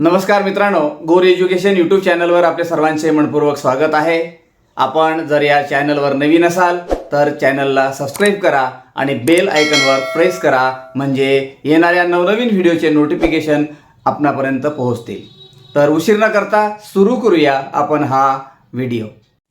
नमस्कार मित्रांनो गोर एज्युकेशन यूट्यूब चॅनलवर आपले सर्वांचे मनपूर्वक स्वागत आहे. आपण जर या चॅनलवर नवीन असाल तर चॅनलला सबस्क्राईब करा आणि बेल आयकनवर प्रेस करा म्हणजे येणाऱ्या नवनवीन व्हिडिओचे नोटिफिकेशन आपणापर्यंत पोहोचतील. तर उशीर न करता सुरू करूया आपण हा video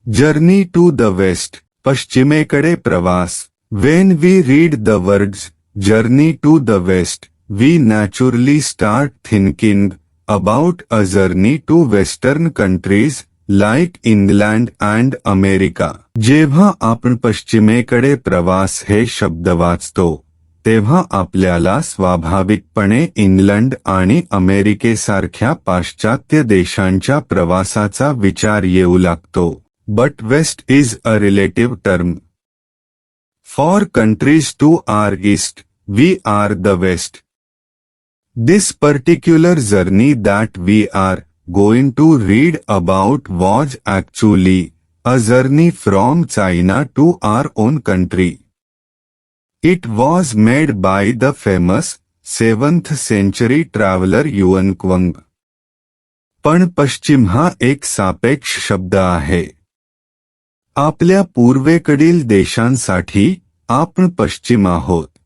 journey to the west पश्चिमेकडे प्रवास. When we read the words journey to the west we naturally start thinking about a journey to western countries like England and America जेव्हा आपण पश्चिमेकडे प्रवास हे शब्द वाचतो तेव्हा आपल्याला स्वाभाविकपणे इंग्लंड आणि अमेरिकेसारख्या पाश्चात्य देशांच्या प्रवासाचा विचार येऊ लागतो. But west is a relative term for countries to our east we are the west this particular journey that we are going to read about was actually a journey from China to our own country it was made by the famous 7th century traveler Yuan Kwang पण पश्चिम हा एक सापेक्ष शब्द आहे. आपल्या पूर्वेकडील देशांसाठी आपण पश्चिम आहोत.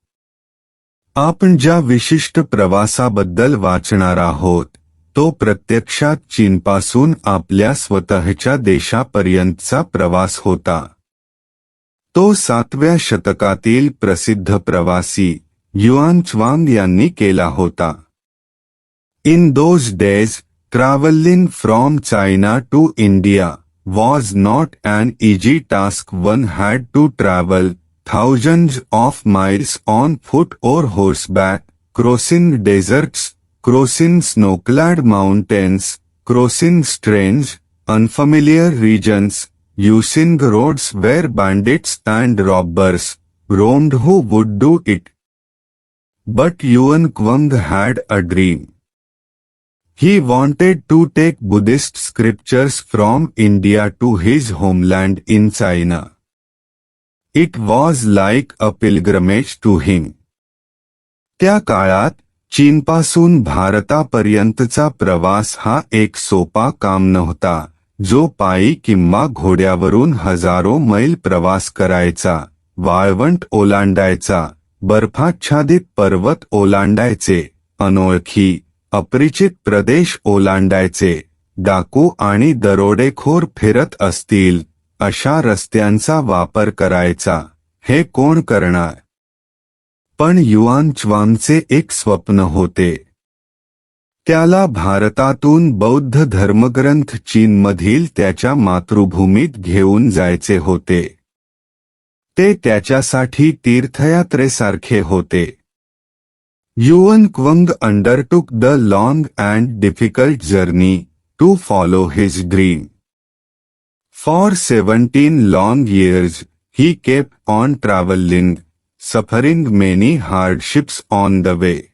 आपण ज्या विशिष्ट प्रवासाबद्दल वाचणार आहोत तो प्रत्यक्षात चीनपासून आपल्या स्वतःच्या देशापर्यंतचा प्रवास होता. तो सातव्या शतकातील प्रसिद्ध प्रवासी युआन च्वांग यांनी केला होता. In those days travelling from China to India was not an easy task one had to travel thousands of miles on foot or horseback, crossing deserts, crossing snow-clad mountains, crossing strange, unfamiliar regions, using roads where bandits and robbers roamed who would do it. But Yuan Kwang had a dream. He wanted to take Buddhist scriptures from India to his homeland in China. It was like a pilgrimage to him त्या काळात चीनपासून भारतापर्यंतचा प्रवास हा एक सोपा काम नव्हता जो पायी किंवा घोड्यावरून हजारो मैल प्रवास करायचा वाळवंट ओलांडायचा बर्फाच्छादित पर्वत ओलांडायचे अनोळखी अपरिचित प्रदेश ओलांडायचे डाकू आणि दरोडेखोर फिरत असतील. अशा रस्त्यांचा वापर करायचा. हे कोण करणार? पण युआन च्वांगचे एक स्वप्न होते. त्याला भारतातून बौद्ध धर्मग्रंथ चीनमधील त्याच्या मातृभूमीत घेऊन जायचे होते. ते त्याच्यासाठी तीर्थयात्रेसारखे होते. Yuan Kwang undertook the long and difficult journey to follow his dream. For 17 long years, he kept on traveling, suffering many hardships on the way.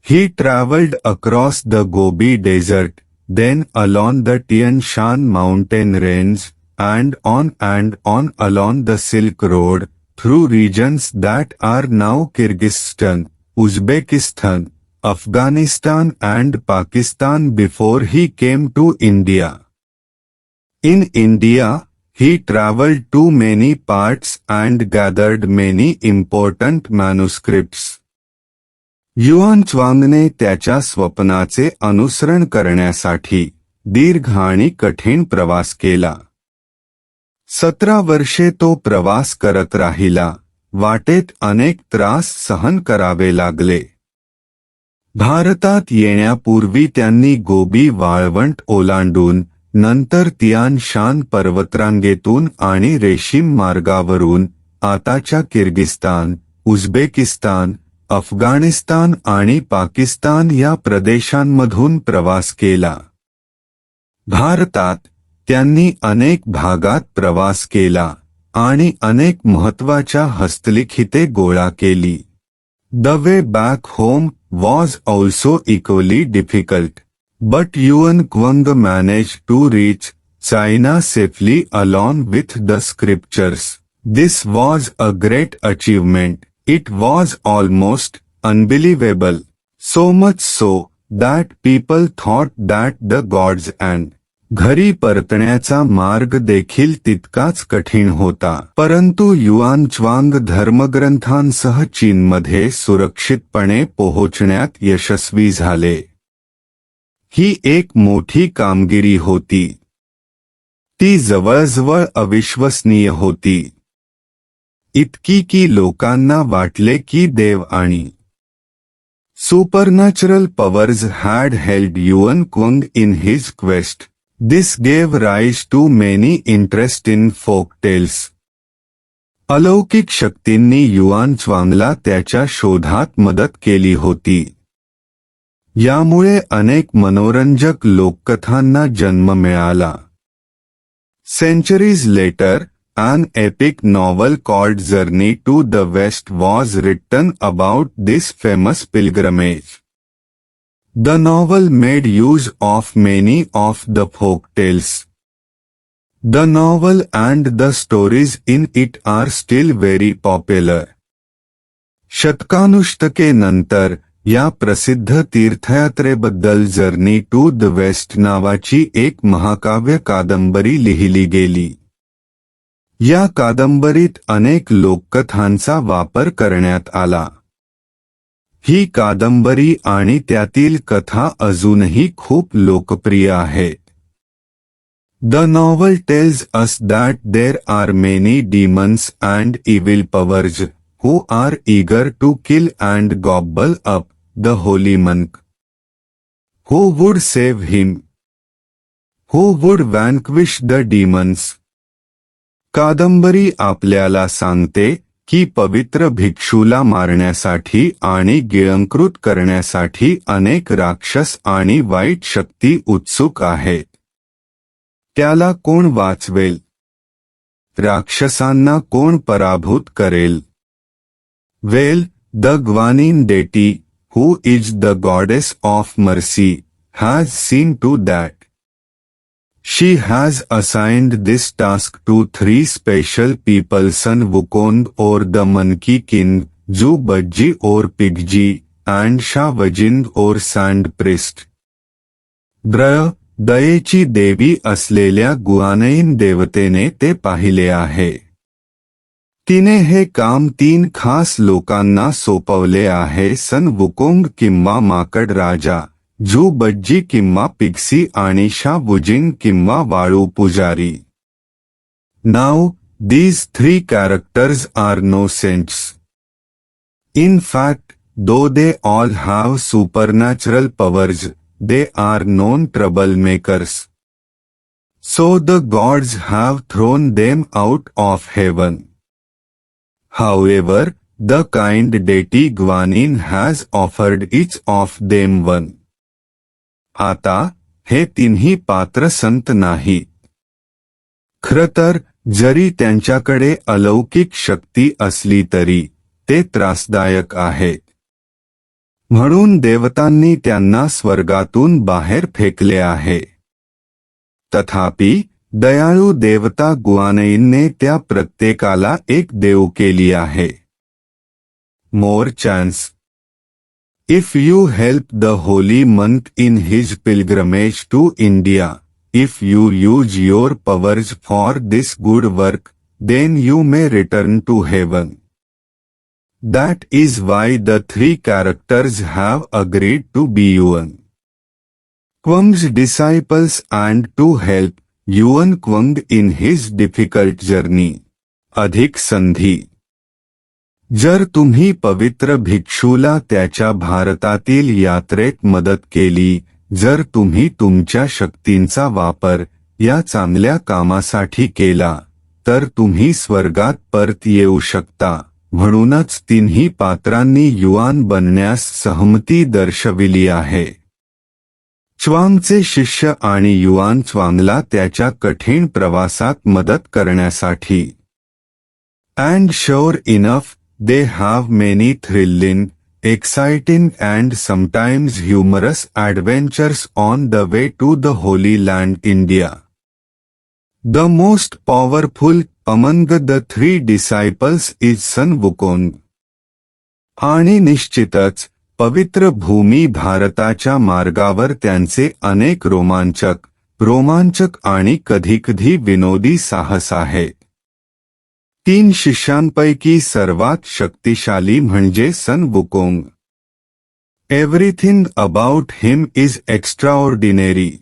He traveled across the Gobi Desert, then along the Tian Shan mountain range, and on and on along the Silk Road, through regions that are now Kyrgyzstan, Uzbekistan, Afghanistan and Pakistan before he came to India. In India, he travelled to many parts and gathered many important manuscripts. Yuan च्वांगने त्याच्या स्वप्नाचे अनुसरण करण्यासाठी दीर्घ आणि कठीण प्रवास केला. सतरा वर्षे तो प्रवास करत राहिला. वाटेत अनेक त्रास सहन करावे लागले. भारतात येण्यापूर्वी त्यांनी गोबी वाळवंट ओलांडून नंतर तियान शान पर्वतरांगेतून आणि रेशीम मार्गावरून आताच्या किर्गिस्तान उझबेकिस्तान अफगाणिस्तान आणि पाकिस्तान या प्रदेशांमधून प्रवास केला. भारतात त्यांनी अनेक भागात प्रवास केला आणि अनेक महत्त्वाच्या हस्तलिखिते गोळा केली. The way back home was also equally difficult But Yuan Kwang managed to reach China safely along with the scriptures. This was a great achievement. It was almost unbelievable. So much so that people thought that the gods and घरी परतण्याचा मार्ग देखील तितकाच कठीण होता परंतु yuan Chwang धर्मग्रंथांसह चीनमध्ये सुरक्षितपणे पोहोचण्यात यशस्वी झाले ही एक मोठी कामगिरी होती ती जवळजवळ अविश्वसनीय होती इतकी की लोकांना वाटले की देव आणि supernatural powers had held Yuan Kwang in his quest this gave rise to many interest in folk tales अलौकिक शक्तींनी युआन स्वांगला त्याच्या शोधात मदत केली होती यामुळे अनेक मनोरंजक लोककथांना जन्म मिळाला Centuries later, an epic novel called Journey to the West was written about this famous pilgrimage. The novel made use of many of the folk tales. The novel and the stories in it are still very popular. शतकानुष्टके नंतर या प्रसिद्ध तीर्थयात्रेबद्दल journey to the waste नावाची एक महाकाव्य कादंबरी लिहिली गेली. या कादंबरीत अनेक लोककथांचा वापर करण्यात आला. ही कादंबरी आणि त्यातील कथा अजूनही खूप लोकप्रिय आहेत the novel tells us that there are many demons and evil powers who are eager to kill and gobble up the holy monk. Who would save him? Who would vanquish the demons? कादंबरी आपल्याला सांगते की पवित्र भिक्षूला मारण्यासाठी आणि गिळंकृत करण्यासाठी अनेक राक्षस आणि वाईट शक्ती उत्सुक आहेत त्याला कोण वाचवेल राक्षसांना कोण पराभूत करेल well the Gwanin deity, who is the goddess of mercy, has seen to that. She has assigned this task to three special people Sun Wukong or the Monkey King, Zhu Bajji or Pigji, and Shavajind or Sand Priest. द्रय दयेची देवी असलेल्या गुआनईन देवतेने ते पाहिले आहे तिने हे काम तीन खास लोकांना सोपवले आहे सन वुकोंग किंवा माकड राजा जू बज्जी किंवा पिक्सी आणि शा किंवा वाळू पुजारी. नाव these three characters are no saints in fact though they all have supernatural powers they are known trouble makers so the gods have thrown them out of heaven However, the kind deity Guanin has offered each of them one. आता हे तिन्ही पात्र संत नाहीत खरं तर जरी त्यांच्याकडे अलौकिक शक्ती असली तरी ते त्रासदायक आहेत म्हणून देवतांनी त्यांना स्वर्गातून बाहेर फेकले आहे तथापि दयाळू देवता गुआनईनने त्या प्रत्येकाला एक देव केली आहे. More chance if you help the holy monk in his pilgrimage to India if you use your powers for this good work then you may return to heaven That is why the three characters have agreed to be Yuan Kwang's disciples and to help Yuan Kwang in his difficult journey. अधिक संधी. जर तुम्ही पवित्र भिक्षूला त्याच्या भारतातील यात्रेत मदत केली जर तुम्ही तुमच्या शक्तींचा वापर या चांगल्या कामासाठी केला तर तुम्ही स्वर्गात परत येऊ शकता. म्हणूनच तिन्ही पात्रांनी युआन बनण्यास सहमती दर्शविली आहे. च्वांगचे शिष्य आणि युआन च्वांगला त्याच्या कठीण प्रवासात मदत करण्यासाठी. And sure enough they have many thrilling exciting and sometimes humorous adventures on the way to the holy land India the most powerful among the three disciples is Sun Wukong आणि निश्चितच पवित्र भूमी भारताच्या मार्गावर त्यांचे अनेक रोमांचक रोमांचक आणि कधीकधी विनोदी साहस आहे. तीन शिष्यांपैकी सर्वात शक्तिशाली म्हणजे Sun Wukong. Everything about him is extraordinary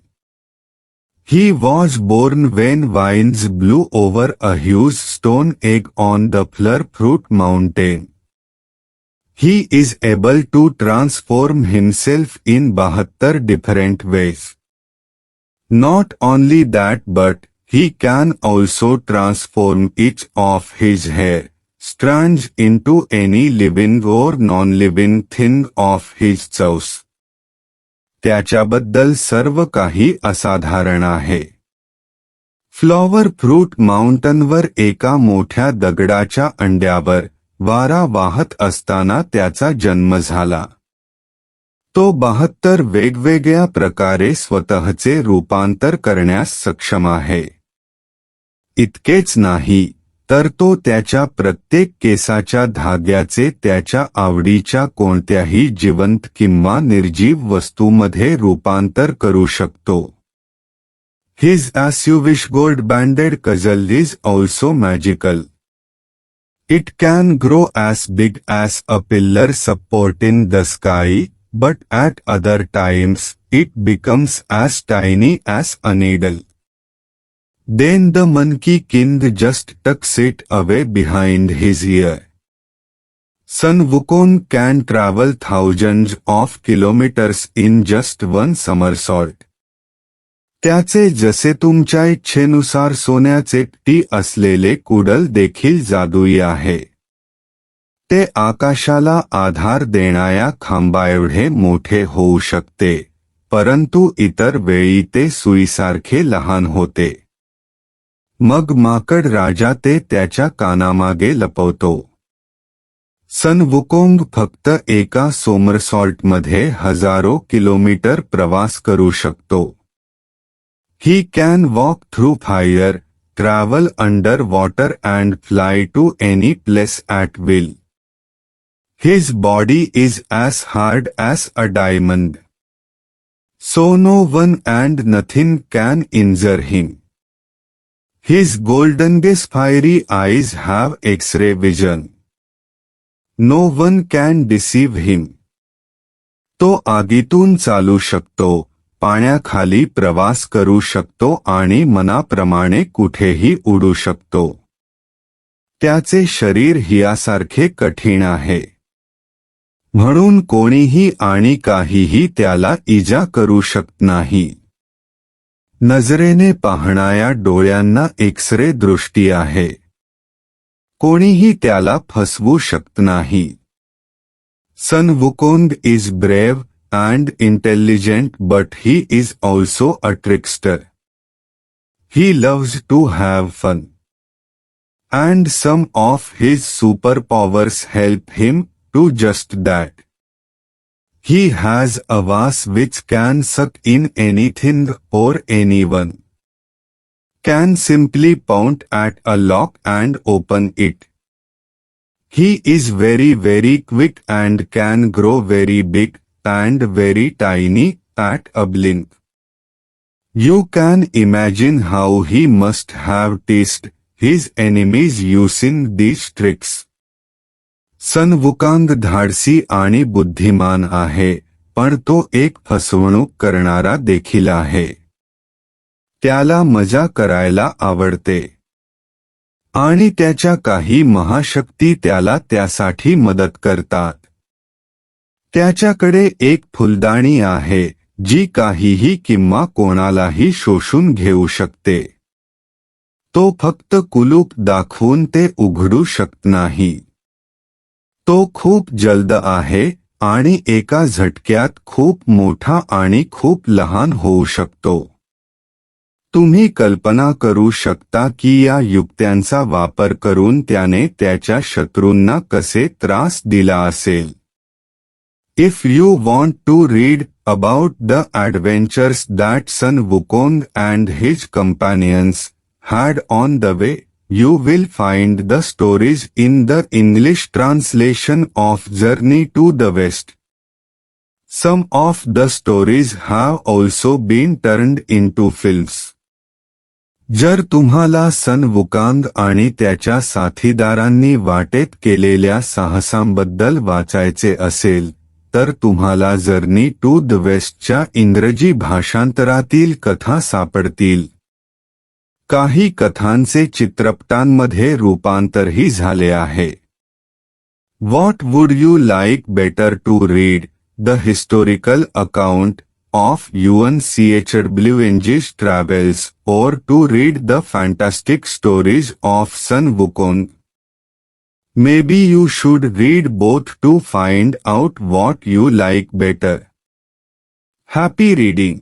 He was born when vines blew over a huge stone egg on the Fleur Fruit Mountain. He is able to transform himself in 72 different ways. Not only that but he can also transform each of his hair strands into any living or non-living thing of his choice. त्याच्याबद्दल सर्व काही असाधारण आहे flower fruit माउंटनवर एका मोठ्या दगडाच्या अंड्यावर वारा वाहत असताना त्याचा जन्म झाला. तो बहात्तर वेगवेगळ्या प्रकारे स्वतःचे रूपांतर करण्यास सक्षम आहे. इतकेच नाही तर तो त्याच्या प्रत्येक केसाच्या धाग्याचे त्याच्या आवडीच्या कोणत्याही जिवंत किंवा निर्जीव वस्तूमध्ये रूपांतर करू शकतो. His as you wish gold banded cudgel is also magical It can grow as big as a pillar supporting the sky, but at other times, it becomes as tiny as a needle. Then the monkey kind just tucks it away behind his ear. Sun Wukong can travel thousands of kilometers in just one somersault. त्याचे जसे तुमच्या इच्छेनुसार सोन्याचे T असलेले cuddle देखील जादुई आहे. ते आकाशाला आधार देणाऱ्या खांबाएवढे मोठे होऊ शकते परंतु इतर वेळी ते सुईसारखे लहान होते. मग माकड राजा ते त्याच्या कानामागे लपवतो. सनवुकोंग फक्त एका सोमरसॉल्टमध्ये हजारो किलोमीटर प्रवास करू शकतो. He can walk through fire travel under water and fly to any place at will his body is as hard as a diamond so no one and nothing can injure him His golden gaze fiery eyes have X-ray vision. No one can deceive him. तो आगीतून चालू शकतो पाण्याखाली प्रवास करू शकतो आणि मनाप्रमाणे कुठेही उडू शकतो. त्याचे शरीर हियासारखे कठीण आहे. म्हणून कोणीही आणि काहीही त्याला इजा करू शकत नाही. नजरेने पाहणाऱ्या डोळ्यांना एक्सरे दृष्टी आहे. कोणीही त्याला फसवू शकत नाही. Sun Wukong is brave and intelligent but he is also a trickster. He loves to have fun. And some of his superpowers help him to just that. He has a vas which can suck in anything or anyone. Can simply pound at a lock and open it. He is very very quick and can grow very big and very tiny at a blink. You can imagine how he must have tasted his enemies using these tricks. Sun Wukong धाडसी आणि बुद्धिमान आहे पण तो एक फसवणूक करणारा देखील आहे त्याला मजा करायला आवडते आणि त्याच्या काही महाशक्ती त्याला त्यासाठी मदत करतात त्याच्याकडे एक फुलदाणी आहे जी काहीही किंवा कोणालाही शोषून घेऊ शकते. तो फक्त कुलूप दाखवून ते उघडू शकत नाही. तो खूप जलद आहे आणि एका झटक्यात खूप मोठा आणि खूप लहान होऊ शकतो. तुम्ही कल्पना करू शकता की या युक्त्यांचा वापर करून त्याने त्याच्या शत्रूंना कसे त्रास दिला असेल. If you want to read about the adventures that Sun Wukong and his companions had on the way, You will find the stories in the English translation of Journey to the West. Some of the stories have also been turned into films. जर तुम्हाला सन वुकांग आणि त्याच्या साथीदारांनी वाटेत केलेल्या साहसांबद्दल वाचायचे असेल तर तुम्हाला जर्नी टू द वेस्टच्या इंग्रजी भाषांतरातील कथा सापडतील काही कथांचे चित्रपटांमध्ये रूपांतरही झाले आहे what would you like better to read the historical account of Yuan C H W N G's travels or to read the fantastic stories of Sun Wukong Maybe you should read both to find out what you like better. Happy reading!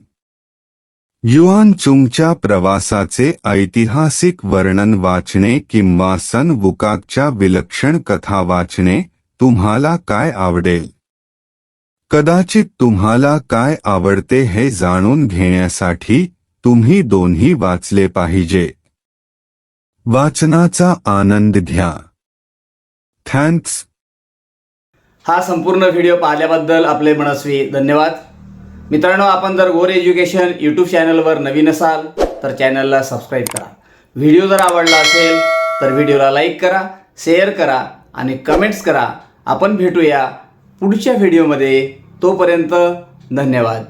Yuan चुंगच्या प्रवासाचे ऐतिहासिक वर्णन वाचणे किंवा सन वुकाकच्या विलक्षण कथा वाचणे तुम्हाला काय आवडेल कदाचित तुम्हाला काय आवडते हे जाणून घेण्यासाठी तुम्ही दोन्ही वाचले पाहिजे वाचनाचा आनंद घ्या थँक्स हा संपूर्ण व्हिडिओ पाहिल्याबद्दल आपले मनस्वी धन्यवाद. मित्रांनो आपण जर गोर एज्युकेशन यूट्यूब चॅनलवर नवीन असाल तर चॅनलला सबस्क्राईब करा. व्हिडिओ जर आवडला असेल तर व्हिडिओला लाईक करा शेअर करा आणि कमेंट्स करा. आपण भेटूया पुढच्या व्हिडिओमध्ये तोपर्यंत धन्यवाद.